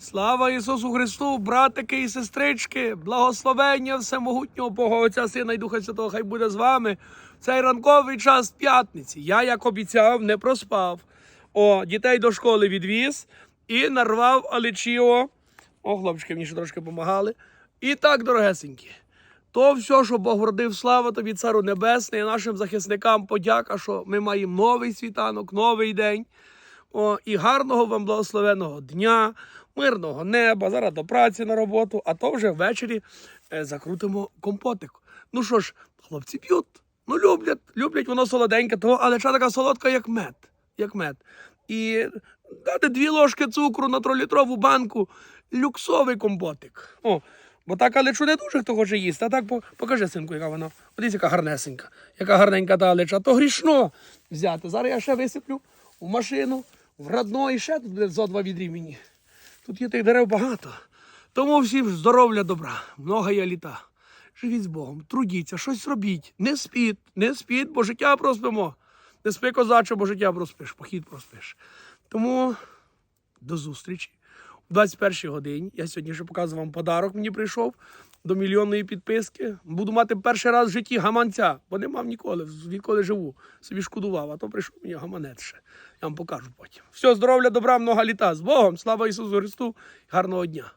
Слава Ісусу Христу, братики і сестрички, благословення всемогутнього Бога Отця, Сина і Духа Святого, хай буде з вами. Цей ранковий час п'ятниці. Я, як обіцяв, не проспав. О, дітей до школи відвіз і нарвав алечіо. О, хлопчики мені ще трошки допомагали. І так, дорогесенькі. То все, що Бог вродив, слава тобі, Цару Небесний, нашим захисникам подяка, що ми маємо новий світанок, новий день. О, і гарного вам благословеного дня, мирного неба, зараз до праці на роботу, а то вже ввечері е, закрутимо компотик. Ну що ж, хлопці п'ють, ну люблять, люблять воно солоденьке, того, але ча така солодка, як мед. Як мед. І дати дві ложки цукру на тролітрову банку, люксовий компотик. О, бо так алечу не дуже хто хоче їсти. А так покажи, синку, яка вона. Подивіться, яка гарнесенька, яка гарненька та алеча. То грішно взяти. Зараз я ще висиплю в машину, в родної ще тут зо два відрі мені. Тут є тих дерев багато. Тому всім здоров'я, добра, много є літа. Живіть з Богом, трудіться, щось робіть. Не спіть, не спіть, бо життя проспимо. Не спи, козаче, бо життя проспиш, похід проспиш. Тому до зустрічі. У 21 годині. Я сьогодні ще показував вам подарок. Мені прийшов до мільйонної підписки. Буду мати перший раз в житті гаманця, бо не мав ніколи, відколи живу. Собі шкодував, а то прийшов мені гаманець ще. Я вам покажу потім. Все, здоров'я, добра, много літа. З Богом! Слава Ісусу Христу! Гарного дня!